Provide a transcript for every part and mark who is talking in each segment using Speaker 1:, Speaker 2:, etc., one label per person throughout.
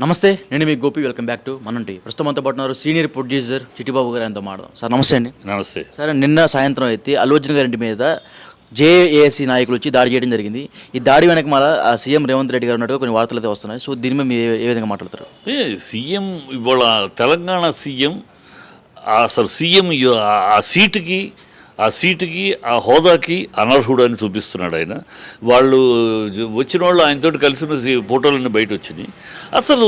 Speaker 1: నమస్తే నేను మీ గోపి వెల్కమ్ బ్యాక్ టు మనంటి. ప్రస్తుతం అంతా పడుతున్నారు సీనియర్ ప్రొడ్యూసర్ చిట్టిబాబు గారు ఆయనతో మాట్లాడదాం. సార్ నమస్తే అండి.
Speaker 2: నమస్తే.
Speaker 1: సార్ నిన్న సాయంత్రం అయితే అల్లు అర్జున్ గారి ఇంటి మీద జేఏసీ నాయకులు వచ్చి దాడి చేయడం జరిగింది. ఈ దాడి వెనక మళ్ళీ ఆ సీఎం రేవంత్ రెడ్డి గారు ఉన్నట్టుగా కొన్ని వార్తలు అయితే వస్తున్నాయి. సో దీని మీద మీరు ఏ- విధంగా మాట్లాడతారు?
Speaker 2: ఏ సీఎం ఇవాళ తెలంగాణ సీఎం అసలు సీఎం ఆ సీటుకి ఆ సీటుకి ఆ హోదాకి అనర్హుడు అని చూపిస్తున్నాడు ఆయన. వాళ్ళు వచ్చిన వాళ్ళు ఆయనతో కలిసిన ఫోటోలన్నీ బయట వచ్చినాయి అసలు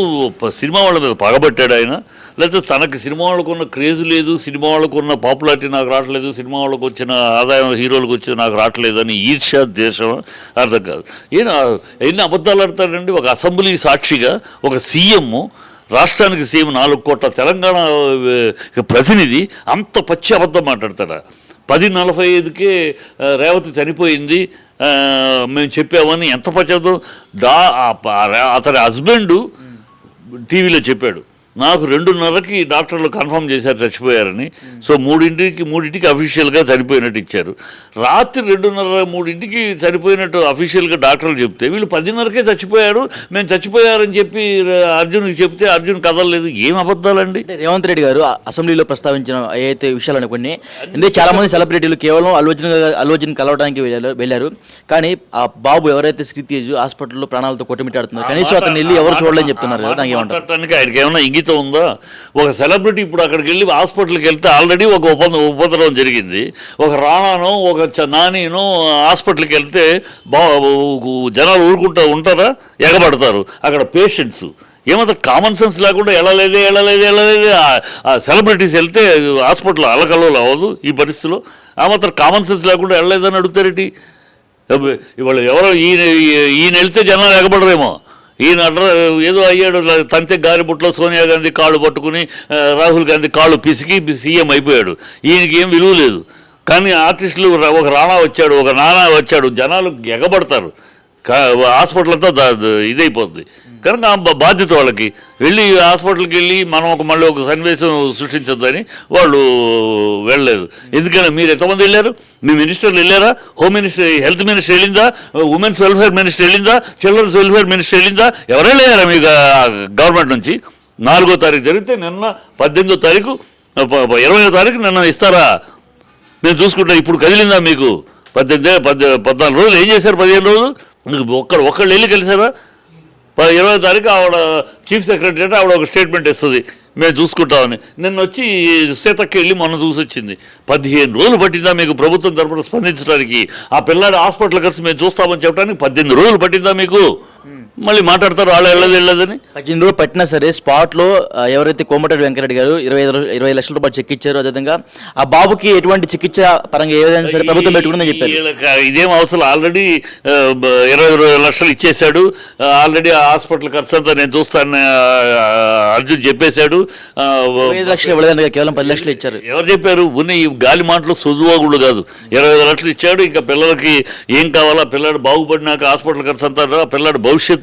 Speaker 2: సినిమా వాళ్ళ మీద పగబట్టాడు ఆయన. లేకపోతే తనకి సినిమా వాళ్ళకు ఉన్న క్రేజ్ లేదు సినిమా వాళ్ళకు ఉన్న పాపులారిటీ నాకు రావట్లేదు సినిమా వాళ్ళకు వచ్చిన ఆదాయం హీరోలకు వచ్చి నాకు రావట్లేదు అని ఈర్ష్య దేశం అర్థం కాదు. ఈయన ఎన్ని అబద్ధాలు ఆడతాడండి? ఒక అసెంబ్లీ సాక్షిగా ఒక సీఎం రాష్ట్రానికి సీఎం నాలుగు కోట్ల తెలంగాణ ప్రతినిధి అంత పచ్చి అబద్ధం మాట్లాడతాడా? పది నలభై ఐదుకే రేవతి చనిపోయింది. మేము చెప్పామని ఎంత పచ్చదో డా అతడి హస్బెండ్ టీవీలో చెప్పాడు. నాకు రెండున్నరకి డాక్టర్లు కన్ఫర్మ్ చేశారు చచ్చిపోయారని. సో మూడింటికి మూడింటికి అఫీషియల్గా చనిపోయినట్టు ఇచ్చారు. రాత్రి రెండున్నర మూడింటికి చనిపోయినట్టు అఫీషియల్గా డాక్టర్లు చెప్తే వీళ్ళు పదిన్నరకే చచ్చిపోయారు. మేము చచ్చిపోయారని చెప్పి అర్జున్కి చెప్తే అర్జున్ కదలలేదు. ఏం అబద్ధాలండి?
Speaker 1: అంటే రేవంత్ రెడ్డి గారు అసెంబ్లీలో ప్రస్తావించిన ఏదైతే విషయాలు కొన్ని ఎందుకంటే చాలా మంది సెలబ్రిటీలు కేవలం అల్లు అర్జున్ కలవడానికి వెళ్ళారు కానీ ఆ బాబు ఎవరైతే శ్రీతేజ్ హాస్పిటల్లో ప్రాణాలతో కొట్టుమిట్టాడుతున్నారు కనీసం అతను వెళ్ళి ఎవరు చూడలేని చెప్తున్నారు కదా నాకు ఏమంటారు?
Speaker 2: ఆయనకి ఏమైనా ఇంగితం ఉందా ఒక సెలబ్రిటీ ఇప్పుడు అక్కడికి వెళ్ళి హాస్పిటల్కి వెళ్తే ఆల్రెడీ ఒక ఉప ఉపద్రవం జరిగింది. ఒక రాణానో ఒక చ- నానినో హాస్పిటల్కి వెళ్తే బా జనాలు ఊరుకుంటా ఉంటారా? ఎగబడతారు. అక్కడ పేషెంట్స్. ఏమంత కామన్ సెన్స్ లేకుండా వెళ్ళలేదే వెళ్ళలేదే వెళ్ళలేదే ఆ సెలబ్రిటీస్ వెళ్తే హాస్పిటల్ అలకల్లో అవ్వదు ఈ పరిస్థితిలో. ఆ మాత్రం కామన్ సెన్స్ లేకుండా వెళ్ళలేదని అడుగుతారేటి? ఇవాళ ఎవరో ఈయన ఈయన వెళ్తే జనాలు ఎగబడరేమో. ఈయన ఏదో అయ్యాడు ల- తంతె గారిబుట్లో సోనియా గాంధీ కాళ్ళు పట్టుకుని రాహుల్ గాంధీ కాళ్ళు పిసికి సీఎం అయిపోయాడు. ఈయనకి ఏం విలువ లేదు. కానీ ఆర్టిస్టులు ఒక రాణా వచ్చాడు ఒక నానా వచ్చాడు జనాలు ఎగబడతారు. హాస్పిటల్ అంతా ఇదైపోతుంది కనుక బాధ్యత వాళ్ళకి. వెళ్ళి హాస్పిటల్కి వెళ్ళి మనం ఒక మళ్ళీ ఒక సన్నివేశం సృష్టించొద్దని వాళ్ళు వెళ్ళలేదు. ఎందుకంటే మీరు ఎంతమంది వెళ్ళారు? మీ మినిస్టర్లు వెళ్ళారా? హోమ్ మినిస్టర్ హెల్త్ మినిస్టర్ వెళ్ళిందా? ఉమెన్స్ వెల్ఫేర్ మినిస్టర్ వెళ్ళిందా? చిల్డ్రన్స్ వెల్ఫేర్ మినిస్టర్ వెళ్ళిందా? ఎవరు వెళ్ళారా మీ గవర్నమెంట్ నుంచి? నాలుగో తారీఖు జరిగితే నిన్న పద్దెనిమిదో తారీఖు ప- ఇరవయో తారీఖు నిన్న ఇస్తారా? మేము చూసుకుంటాం. ఇప్పుడు కదిలిందా మీకు? పద్దెనిమిది పద్దె పద్నాలుగు రోజులు ఏం చేశారు? పదిహేను రోజులు? ఒక్కడు ఒక్కళ్ళు వెళ్ళి కలిసారా? పది ఇరవై తారీఖు ఆవిడ చీఫ్ సెక్రటరీ అంటే ఆవిడ ఒక స్టేట్మెంట్ ఇస్తుంది. మేము చూసుకుంటామని. నిన్న వచ్చి సీతక్క వెళ్ళి మొన్న చూసి వచ్చింది. పదిహేను రోజులు పట్టిందా మీకు ప్రభుత్వం తరపున స్పందించడానికి? ఆ పిల్లాడి హాస్పిటల్ ఖర్చు మేము చూస్తామని చెప్పడానికి పద్దెనిమిది రోజులు పట్టిందా మీకు? మళ్ళీ మాట్లాడతారు వాళ్ళు వెళ్ళదు వెళ్ళదని.
Speaker 1: పద్దెనిమిది రోజులు పట్టినా సరే స్పాట్లో ఎవరైతే కోమటిరెడ్డి వెంకరెడ్డి గారు ఇరవై ఇరవై లక్షల రూపాయలు చెక్ ఇచ్చారు అదేవిధంగా ఆ బాబుకి ఎటువంటి చికిత్స పరంగా ఏదైనా సరే ప్రభుత్వం పెట్టుకుందని చెప్పారు.
Speaker 2: ఇదేం అవసరం? ఆల్రెడీ ఇరవై ఇరవై లక్షలు ఇచ్చేశాడు. ఆల్రెడీ ఆ హాస్పిటల్ ఖర్చు అంతా నేను చూస్తాను అర్జున్ చెప్పేశాడు.
Speaker 1: ఐదు లక్షలు కేవలం పది లక్షలు ఇచ్చారు.
Speaker 2: ఎవరు చెప్పారు? ఉన్న ఈ గాలి మాటలు సుదువాగుళ్ళు కాదు. ఇరవై ఐదు లక్షలు ఇచ్చాడు ఇంకా పిల్లలకి ఏం కావాలా? పిల్లాడు బాగుపడినాక హాస్పిటల్ ఖర్చు అంతా పిల్లాడు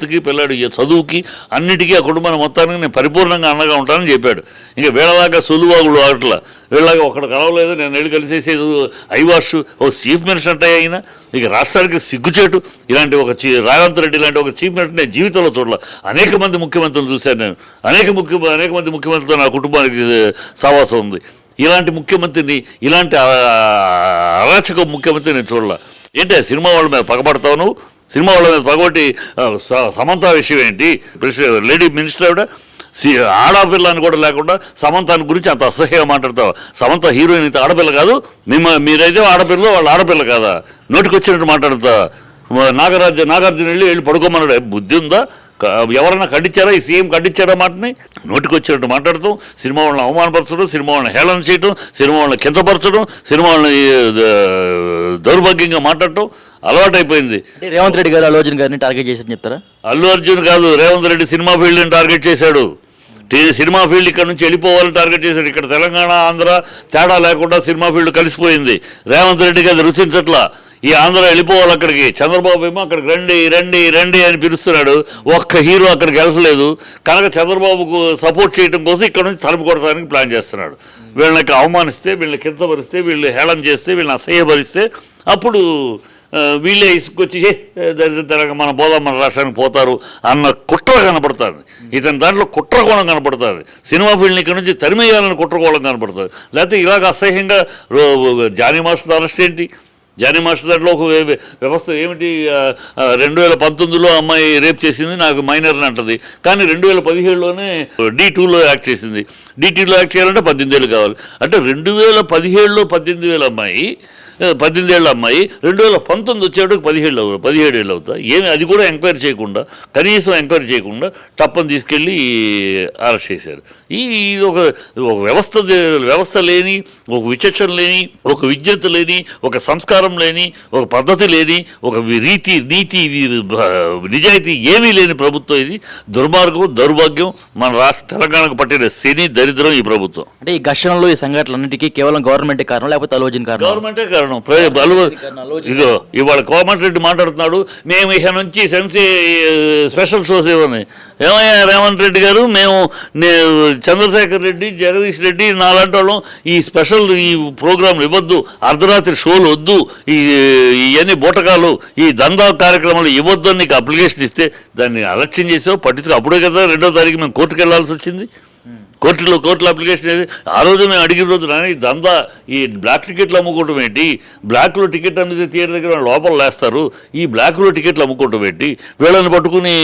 Speaker 2: భవిష్యత్తుకి పిల్లాడు చదువుకి అన్నిటికీ ఆ కుటుంబాన్ని మొత్తానికి నేను పరిపూర్ణంగా అండగా ఉంటానని చెప్పాడు. ఇంకా వీళ్ళలాగా సులువాగులు ఆటల. వీళ్ళలాగా ఒకడు కలవలేదు నేను వెళ్ళి కలిసేసేది ఐవాష్ ఓ చీఫ్ మినిస్టర్ అంటే అయినా ఇక రాష్ట్రానికి సిగ్గుచేటు. ఇలాంటి ఒక చీ రాఘవంత్ రెడ్డి ఇలాంటి ఒక చీఫ్ మినిస్టర్ నేను జీవితంలో చూడాల. అనేక మంది ముఖ్యమంత్రులు చూశాను నేను. అనేక ముఖ్య అనేక మంది ముఖ్యమంత్రులతో నా కుటుంబానికి సావాసం ఉంది. ఇలాంటి ముఖ్యమంత్రిని ఇలాంటి అరాచక ముఖ్యమంత్రి నేను చూడాల. ఏంటి సినిమా వాళ్ళ మీద పగబడతావు నువ్వు? సినిమా వాళ్ళ మీద పగబట్టి స- సమంత విషయం ఏంటి? ప్రెసిడెంట్ లేడీ మినిస్టర్ ఆవిడ సి ఆడపిల్లని కూడా లేకుండా సమంతాని గురించి అంత అసహ్యంగా మాట్లాడతావు. సమంత హీరోయిన్ అయితే ఆడపిల్ల కాదు. మిమ్మ మీరైతే ఆడపిల్ల వాళ్ళు ఆడపిల్ల కాదా? నోటికి వచ్చినట్టు మాట్లాడతా నాగరాజు నాగార్జున వెళ్ళి వెళ్ళి పడుకోమన్నాడు. బుద్ధి ఉందా? ఎవరైనా ఖండించారా? ఈ సీఎం ఖండించారా మాటని? నోటికి వచ్చినట్టు మాట్లాడతాం సినిమా వాళ్ళని అవమానపరచడం సినిమా వాళ్ళని హేళన చేయటం సినిమా వాళ్ళని కించపరచడం సినిమా వాళ్ళని దౌర్భాగ్యంగా మాట్లాడటం అలవాటైపోయింది.
Speaker 1: రేవంత్ రెడ్డి గారు అల్లు అర్జున్ గారిని టార్గెట్ చేశారని చెప్తారా?
Speaker 2: అల్లు అర్జున్ కాదు రేవంత్ రెడ్డి సినిమా ఫీల్డ్ని టార్గెట్ చేశాడు. సినిమా ఫీల్డ్ ఇక్కడ నుంచి వెళ్ళిపోవాలని టార్గెట్ చేశాడు. ఇక్కడ తెలంగాణ ఆంధ్ర తేడా లేకుండా సినిమా ఫీల్డ్ కలిసిపోయింది. రేవంత్ రెడ్డికి అది రుచించట్లా. ఈ ఆంధ్ర వెళ్ళిపోవాలి అక్కడికి. చంద్రబాబు ఏమో అక్కడికి రండి రండి రండి అని పిలుస్తున్నాడు. ఒక్క హీరో అక్కడికి వెళ్ళలేదు కనుక చంద్రబాబుకు సపోర్ట్ చేయడం కోసం ఇక్కడ నుంచి తలుపు కొడతానికి ప్లాన్ చేస్తున్నాడు. వీళ్ళకి అవమానిస్తే వీళ్ళని కించపరిస్తే వీళ్ళు హేళన చేస్తే వీళ్ళని అసహ్యపరిస్తే అప్పుడు వీళ్ళే ఇసుకొచ్చి దరిద్రంగా మన పోదాం మన రాష్ట్రానికి పోతారు అన్న కుట్ర కనపడుతుంది. ఇతని దాంట్లో కుట్రకోణం కనపడుతుంది. సినిమా ఫీల్డ్ని ఇక్కడ నుంచి తరిమేయాలని కుట్రకోణం కనపడుతుంది. లేకపోతే ఇలాగ అసహ్యంగా రో- జానీ మాస్టర్ అరెస్ట్ ఏంటి జానీ మాస్టర్ దాంట్లో ఒక వ్యవస్థ ఏమిటి? రెండు వేల పంతొమ్మిదిలో అమ్మాయి రేప్ చేసింది నాకు మైనర్ అని అంటది. కానీ రెండు వేల పదిహేడులోనే డి టూలో యాక్ట్ చేసింది. డి టూలో యాక్ట్ చేయాలంటే పద్దెనిమిది ఏళ్ళు కావాలి. అంటే రెండు వేల పదిహేడులో పద్దెనిమిది వేల అమ్మాయి ఆ, పద్దెనిమిది ఏళ్ళ అమ్మాయి. రెండు వేల పంతొమ్మిది వచ్చేటప్పుడు పదిహేడు అవు- పదిహేడు ఏళ్ళు అవుతా. ఏమి అది కూడా ఎంక్వైరీ చేయకుండా కనీసం ఎంక్వైరీ చేయకుండా టప్పని తీసుకెళ్ళి అరెస్ట్ చేశారు. ఈ ఇది ఒక ఒక వ్యవస్థ వ్యవస్థ లేని ఒక విచక్షణ లేని ఒక విజ్ఞత లేని ఒక సంస్కారం లేని ఒక పద్ధతి లేని ఒక రీతి నీతి నిజాయితీ ఏమీ లేని ప్రభుత్వం ఇది. దుర్మార్గం దౌర్భాగ్యం మన రాష్ట్ర తెలంగాణకు పట్టిన శని దరిద్రం ఈ ప్రభుత్వం.
Speaker 1: అంటే ఈ ఘర్షణలో ఈ సంఘటనలన్నిటికీ కేవలం గవర్నమెంట్ కారణం లేకపోతే అలోజన్ కారణం?
Speaker 2: గవర్నమెంటే కారణం. బలు ఇదో ఇవాళ కోమటిరెడ్డి మాట్లాడుతున్నాడు. మేము ఇక నుంచి సెన్సీ స్పెషల్ షోస్ ఇవ్వని. ఏమయ్యా రేవంత్ రెడ్డి గారు మేము చంద్రశేఖర్ రెడ్డి జగదీష్ రెడ్డి నాలాంటి వాళ్ళం. ఈ స్పెషల్ ఈ ప్రోగ్రాంలు ఇవ్వద్దు. అర్ధరాత్రి షోలు వద్దు. ఈ ఇవన్నీ బూటకాలు ఈ దందా కార్యక్రమాలు ఇవ్వద్దు అని నీకు అప్లికేషన్ ఇస్తే దాన్ని అలక్ష్యం చేసావు. పట్టించుకో. అప్పుడే కదా రెండో తారీఖు మేము కోర్టుకు వెళ్ళాల్సి వచ్చింది. కోర్టులో కోర్టులో అప్లికేషన్ ఏది? ఆ రోజు మేము అడిగిన రోజు నాని దందా ఈ బ్లాక్ టికెట్లు అమ్ముకోవటం ఏంటి? బ్లాక్లో టికెట్ అమ్మితే థియేటర్ దగ్గర లోపల లేస్తారు. ఈ బ్లాక్లో టికెట్లు అమ్ముకోవటం ఏంటి? వీళ్ళని పట్టుకుని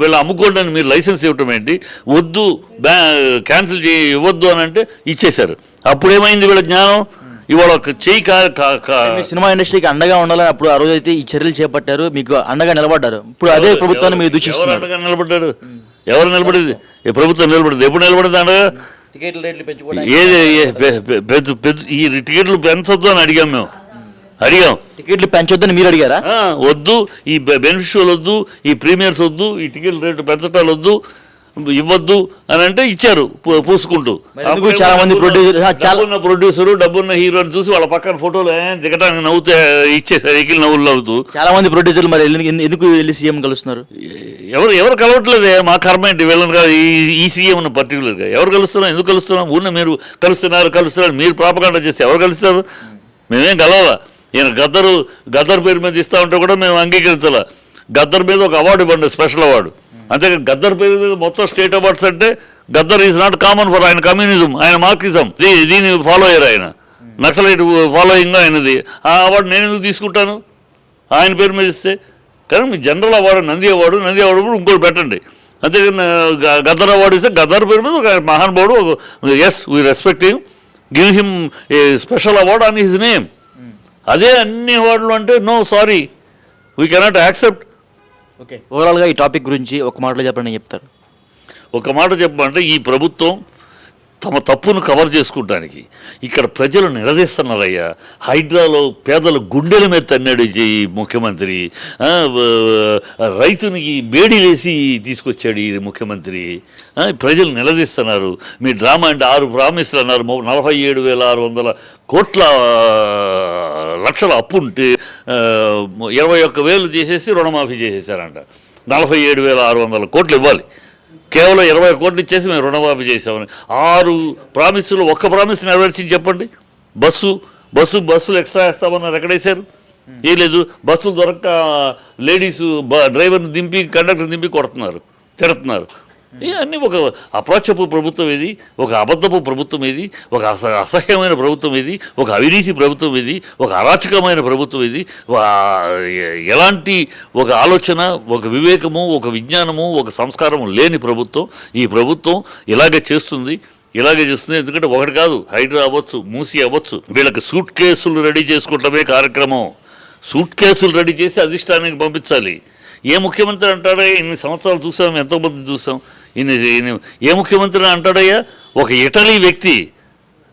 Speaker 2: వీళ్ళు అమ్ముకోండి అని మీరు లైసెన్స్ ఇవ్వటం ఏంటి? వద్దు బ్యా క్యాన్సిల్ చేయి ఇవ్వద్దు అని అంటే ఇచ్చేశారు. అప్పుడేమైంది వీళ్ళ జ్ఞానం? ఇవాళ
Speaker 1: మీ సినిమా ఇండస్ట్రీకి అండగా ఉండాలని అప్పుడు ఆ రోజు అయితే ఈ చర్యలు చేపట్టారు. మీకు అండగా నిలబడ్డారు. ఇప్పుడు అదే ప్రభుత్వాన్ని మీరు దూషిస్తున్నారు.
Speaker 2: అండగా నిలబడ్డారు? ఎవరు నిలబడింది? ఏ ప్రభుత్వం నిలబడింది? ఎప్పుడు నిలబడింది
Speaker 1: టికెట్ల రేట్లు పెంచుకోవడానికి
Speaker 2: ఏది పెద్ద- ఈ టికెట్లు పెంచొద్దు అని అడిగాం మేము. అడిగాం.
Speaker 1: టికెట్లు పెంచొద్దని మీరు అడిగారా?
Speaker 2: వద్దు ఈ బెనిఫిషియల్ వద్దు ఈ ప్రీమియర్స్ వద్దు ఈ టికెట్ రేటు పెంచటాలు వద్దు ఇవ్వద్దు అని అంటే ఇచ్చారు పూసుకుంటూ.
Speaker 1: చాలా మంది ఆ, చాలా-
Speaker 2: ప్రొడ్యూసరు డబ్బున్న హీరోని చూసి వాళ్ళ పక్కన ఫోటోలు దిగటానికి నవ్వుతే ఇచ్చేసారు ఎకిల్ నవ్వులు నవ్వుతూ.
Speaker 1: చాలా మంది ప్రొడ్యూసర్లు మరి ఎందుకు ఎందుకు వెళ్ళి సీఎం కలుస్తున్నారు?
Speaker 2: ఎవరు ఎవరు కలవట్లేదే మా కర్మ ఏంటి? వీళ్ళని కాదు ఈ- ఈ సీఎం పర్టికులర్గా. ఎవరు కలుస్తున్నాం ఎందుకు కలుస్తున్నాం? ఊరిని మీరు కలుస్తున్నారు కలుస్తున్నారు మీరు ప్రాపకాండ చేస్తే ఎవరు కలుస్తారు? మేమేం కలవాలా? ఈయన గద్దరు గద్దర్ పేరు మీద ఇస్తా ఉంటే కూడా మేము అంగీకరించాల. గద్దర్ మీద ఒక అవార్డు ఇవ్వండి స్పెషల్ అవార్డు. అంతేకాదు గద్దర్ పేరు మీద మొత్తం స్టేట్ అవార్డ్స్ అంటే Gaddar is not common for ఆయన కమ్యూనిజం ఆయన మార్కిజం దీ- దీన్ని ఫాలో అయ్యారు ఆయన. నక్సలైట్ ఫాలోయింగ్ ఆయనది. ఆ అవార్డు నేను ఎందుకు తీసుకుంటాను? ఆయన పేరు మీద ఇస్తే. కానీ మీ general award Nandi award Nandi award కూడా ఇంకోటి పెట్టండి. అంతేకాని గద్దర్ అవార్డు ఇస్తే గద్దర్ పేరు మీద ఒక మహానుభావుడు yes we respect him give him a special award on his name అదే అన్ని అవార్డులు అంటే no sorry we cannot accept
Speaker 1: okay ఓవరాల్గా ఈ టాపిక్ గురించి ఒక మాటలో చెప్పండి నేను చెప్తారు
Speaker 2: ఒక మాట చెప్పమంటే ఈ ప్రభుత్వం తమ తప్పును కవర్ చేసుకోవడానికి ఇక్కడ ప్రజలు నిలదీస్తున్నారయ్యా. హైడ్రాలో పేదల గుండెల మీద తన్నాడు ఈ ముఖ్యమంత్రి. రైతునికి వ- వేసి తీసుకొచ్చాడు ఈ ముఖ్యమంత్రి. ప్రజలు నిలదీస్తున్నారు. మీ డ్రామా అంటే ఆరు ప్రామిస్లు అన్నారు. నలభై ఏడు వేల ఆరు వందల కోట్ల లక్షల అప్పు ఉంటే ఇరవై ఒక్క వేలు చేసేసి రుణమాఫీ చేసేసారంట నలభై ఏడు వేల ఆరు వందల కోట్లు ఇవ్వాలి. కేవలం ఇరవై కోట్లు ఇచ్చేసి మేము రుణమాఫీ చేసామని ఆరు ప్రామిసులు ఒక్క ప్రామిస్ నెరవేర్చింది చెప్పండి. బస్సు బస్సు బస్సులు ఎక్స్ట్రా వేస్తామన్నారు ఎక్కడేశారు? ఏం లేదు బస్సులు దొరక్క లేడీస్ డ్రైవర్ని దింపి కండక్టర్ దింపి కొడుతున్నారు తిడుతున్నారు. ఇవన్నీ ఒక అప్రాచ్యపు ప్రభుత్వం ఇది ఒక అబద్ధపు ప్రభుత్వం ఇది ఒక అస అసహ్యమైన ప్రభుత్వం ఇది ఒక అవినీతి ప్రభుత్వం ఇది ఒక అరాచకమైన ప్రభుత్వం ఇది ఎలాంటి ఒక ఆలోచన ఒక వివేకము ఒక విజ్ఞానము ఒక సంస్కారము లేని ప్రభుత్వం ఈ ప్రభుత్వం ఇలాగే చేస్తుంది ఇలాగే చేస్తుంది ఎందుకంటే ఒకటి కాదు హైడ్రా అవ్వచ్చు మూసి అవ్వచ్చు వీళ్ళకి సూట్ కేసులు రెడీ చేసుకోవటమే కార్యక్రమం. సూట్ కేసులు రెడీ చేసి అధిష్టానానికి పంపించాలి. ఏ ముఖ్యమంత్రి అంటాడే ఇన్ని సంవత్సరాలు చూసాం ఎంతోమంది చూసాం. ఈయన ఏ ముఖ్యమంత్రి అంటాడయ్యా? ఒక ఇటలీ వ్యక్తి.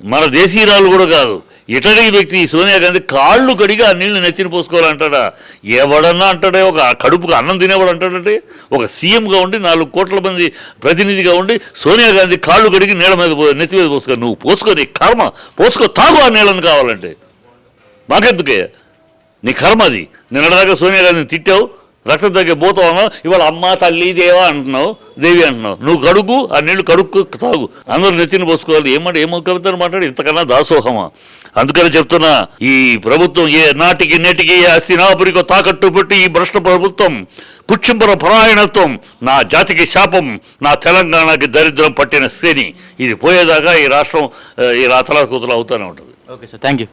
Speaker 2: మన దేశీయురాలు కూడా కాదు. ఇటలీ వ్యక్తి సోనియా గాంధీ కాళ్ళు కడిగి ఆ నీళ్ళు నెత్తిన పోసుకోవాలంటాడా? ఎవడన్నా అంటాడే ఒక కడుపుకు అన్నం తినేవాడు అంటాడంటే ఒక సీఎంగా ఉండి నాలుగు కోట్ల మంది ప్రతినిధిగా ఉండి సోనియా గాంధీ కాళ్ళు కడిగి నీళ్ళ మీద పో- నెత్తి మీద పోసుకో నువ్వు పోసుకో నీ కర్మ పోసుకో తాగు ఆ నీళ్ళని కావాలంటే. మాకెందుకే నీ కర్మ అది. నిన్నటిదాకా సోనియా గాంధీని తిట్టావు రక్తం తగ్గే పోతావు ఇవాళ అమ్మ తల్లి దేవా అంటున్నావు దేవి అంటున్నావు. నువ్వు కడుగు ఆ నీళ్ళు కడుక్కు తాగు. అందరూ నెత్తిని పోసుకోవాలి. ఏమంటే ఏమో కవితలు మాట్లాడి ఇంతకన్నా దాసోహమా? అందుకని చెప్తున్నా ఈ ప్రభుత్వం ఏ నాటికి నేటికి ఏ అస్థినాపురికో తాకట్టు పెట్టి ఈ భ్రష్ట ప్రభుత్వం పుచ్చింపర పరాయణత్వం నా జాతికి శాపం నా తెలంగాణకి దరిద్రం పట్టిన శ్రేణి. ఇది పోయేదాకా ఈ రాష్ట్రం ఈ రాతలా కూతలు అవుతూనే ఉంటుంది.
Speaker 1: Okay sir thank you